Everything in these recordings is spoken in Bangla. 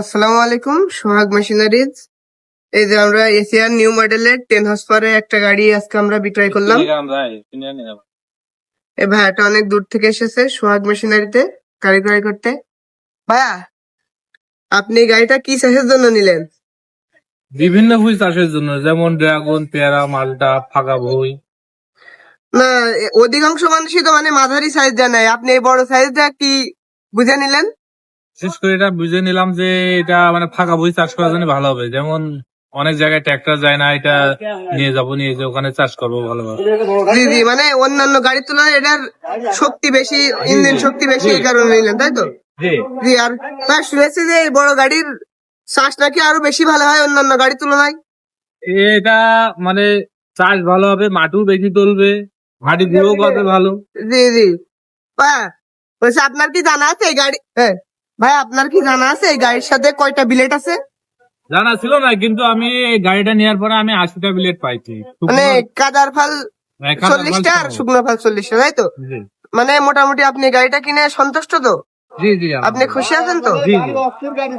আসসালামু আলাইকুম সোহাগ মেশিনারিজ। এই যে আমরা এশিয়ান নিউ মডেলের টেন পাওয়ারের একটা গাড়ি আজকে আমরা বিক্রয় করলাম। এই ভাইয়াটা অনেক দূর থেকে এসেছে সোহাগ মেশিনারিতে গাড়ি ক্রয় করতে। ভাইয়া আপনি গাড়িটা কি চাষের জন্য নিলেন? বিভিন্ন ভুই চাষের জন্য যেমন ড্রাগন পেয়ারা মালটা ফাঁকা ভুই। না অধিকাংশ মানুষই তো মানে মাঝারি সাইজ জানায় আপনি এই বড় সাইজটা কি বুঝে নিলেন? বিশেষ করে এটা বুঝে নিলাম যে এটা মানে ফাঁকা ভুই চাষ করার জন্য ভালো হবে। যেমন অনেক জায়গায় ট্র্যাক্টর যায় না এটা নিয়ে যাব নিয়ে যে ওখানে চাষ করব ভালোভাবে। জি জি মানে অন্যান্য গাড়ির তুলনায় এটার শক্তি বেশি ইঞ্জিন শক্তি বেশি এই কারণে নিলেন তাই তো? জি। আর ভাই শুনেছি যে এই বড় গাড়ির শ্বাস নাকি আরও বেশি ভালো হয় অন্যান্য গাড়ির তুলনায়? এটা মানে চাষ ভালো হবে মাটিও বেশি তুলবে মাটি গুঁড়ো করবে ভালো। জি জি। ভাই বলছি আপনার কি জানা আছে এই গাড়ি? হ্যাঁ। ভাই আপনার কি জানা আছে এই গাড়ির সাথে কয়টা বিলেট আছে? জানা ছিল না কিন্তু আমি এই গাড়িটা নেওয়ার পরে আমি আশিটা বিলেট পাইছি। মানে কাদার ফাল চল্লিশটা আর শুকনো ফাল চল্লিশটা তাই তো? মানে মোটামুটি আপনি গাড়িটা কিনে সন্তুষ্ট তো? জি জি আপনি খুশি আছেন তো?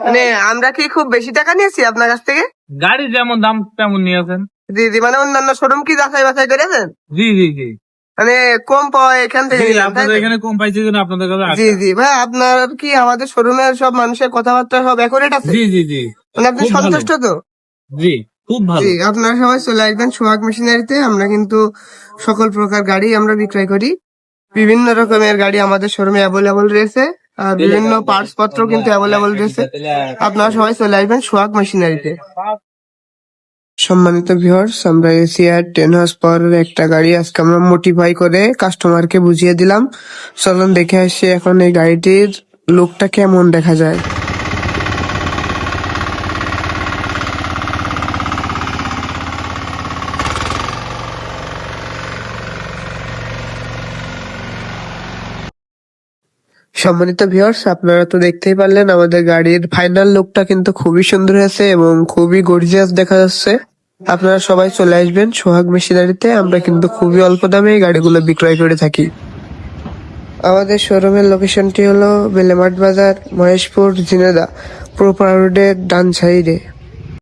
মানে আমরা কি খুব বেশি টাকা নিয়েছি আপনার কাছ থেকে? গাড়ি যেমন দাম তেমন নিয়েছেন। জি জি মানে অন্যান্য শোরুম কি যাচাই বাছাই করেছেন? জি জি জি। মানে কম পাওয়া এখান থেকে জি, আপনাদের এখানে কম পাইছি জন্য আপনাদের কাছে জি জি। ভাই আপনার কি আমাদের শোরুমের সব মানুষের কথাবার্তা সব অ্যাকুরেট আছে? জি জি জি। মানে আপনি সন্তুষ্ট তো? জি খুব ভালো। জি আপনারা সবাই চলে আসবেন সোহাগ মেশিনারিতে। আমরা কিন্তু সকল প্রকার গাড়ি আমরা বিক্রয় করি। বিভিন্ন রকমের গাড়ি আমাদের শোরুমে অ্যাভেলেবল রয়েছে। আর বিভিন্ন পার্টস পত্র কিন্তু অ্যাভেলেবল রয়েছে। আপনারা সবাই চলে আসবেন সোহাগ মেশিনারিতে। সম্মানিত ভিউয়ার্স আমরা এসিআর টেন হাউস পাওয়ারের একটা গাড়ি আজকে আমরা মোটিফাই করে কাস্টমারকে বুঝিয়ে দিলাম। চলুন দেখে আসি এখন এই গাড়িটির লুকটা কেমন দেখা যায়। সম্মানিত ভিউয়ার্স আপনারা তো দেখতেই পারলেন আমাদের গাড়ির ফাইনাল লুকটা কিন্তু খুবই সুন্দর হয়েছে এবং খুবই গর্জিয়াস দেখা যাচ্ছে। আপনারা সবাই চলে আসবেন সোহাগ মেশিনারিতে। আমরা কিন্তু খুবই অল্প দামে গাড়িগুলো বিক্রয় করে থাকি। আমাদের শোরুমের লোকেশনটি হলো বেলেমাট বাজার, মহেশপুর জিনেদা প্রোপার রোডের ডান সাইডে